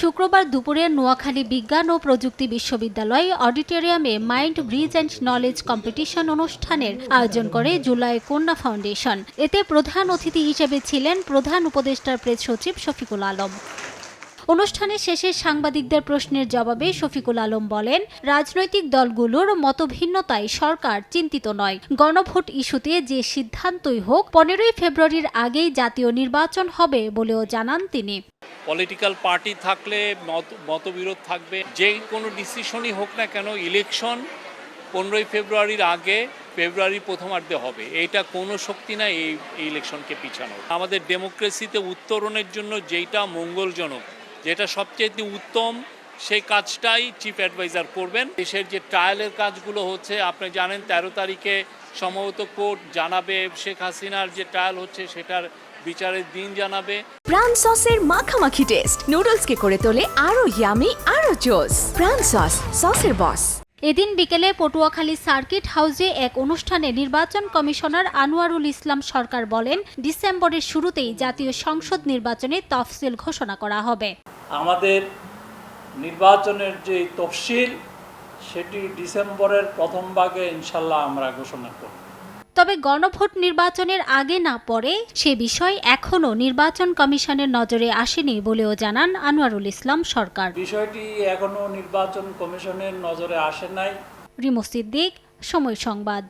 শুক্রবার দুপুরে নোয়াখালী বিজ্ঞান ও প্রযুক্তি বিশ্ববিদ্যালয় অডিটোরিয়ামে mind bridge and knowledge competition অনুষ্ঠানের আয়োজন করে জুলাই কন্যা ফাউন্ডেশন। এতে প্রধান অতিথি হিসেবে ছিলেন প্রধান উপদেষ্টার প্রেস সচিব শফিকুল আলম। অনুষ্ঠানের শেষে সাংবাদিকদের প্রশ্নের জবাবে শফিকুল আলম বলেন, রাজনৈতিক দলগুলোর মতভিন্নতায় সরকার চিন্তিত নয়। গণভোট ইস্যুতে যে সিদ্ধান্তই হোক, পনেরোই ফেব্রুয়ারির আগেই জাতীয় নির্বাচন হবে বলেও জানান তিনি। পলিটিক্যাল পার্টি থাকলে, মত, মতবিরোধ থাকবে যে কোনো ডিসিশনই হোক না কেন, ইলেকশন পনেরোই ফেব্রুয়ারির আগে ফেব্রুয়ারি প্রথমার্ধে হবে। এইটা কোনো শক্তি না এই ইলেকশনকে পিছানো আমাদের ডেমোক্রেসিতে উত্তরণের জন্য যেইটা মঙ্গলজনক, যেটা সবচেয়ে উত্তম সেই কাজটাই চিফ অ্যাডভাইজার করবেন। দেশের যে ট্রায়ালের কাজগুলো হচ্ছে আপনি জানেন তেরো তারিখে সম্ভবত কোর্ট জানাবে শেখ হাসিনার যে ট্রায়াল হচ্ছে সেটার বিচারের দিন জানাবে। প্রাণ সসের মাখামাখি টেস্ট নুডলসকে করে তোলে আরও ইয়ামি আরও জোস প্রাণ সস সসের বস এদিন বিকেলে পটুয়াখালী সার্কিট হাউসে এক অনুষ্ঠানে নির্বাচন কমিশনার আনোয়ারুল ইসলাম সরকার বলেন ডিসেম্বরের শুরুতেই জাতীয় সংসদ নির্বাচনে তফসিল ঘোষণা করা হবে। আমাদের নির্বাচনের যে তফসিল সেটি ডিসেম্বরের প্রথম ভাগে ইনশাল্লাহ আমরা ঘোষণা করব। তবে গণভোট নির্বাচনের আগে না পরে সে বিষয় এখনও নির্বাচন কমিশনের নজরে আসেনি বলেও জানান আনোয়ারুল ইসলাম সরকার। বিষয়টি এখনও নির্বাচন কমিশনের নজরে আসে নাই। রিমো সিদ্দিক সময় সংবাদ।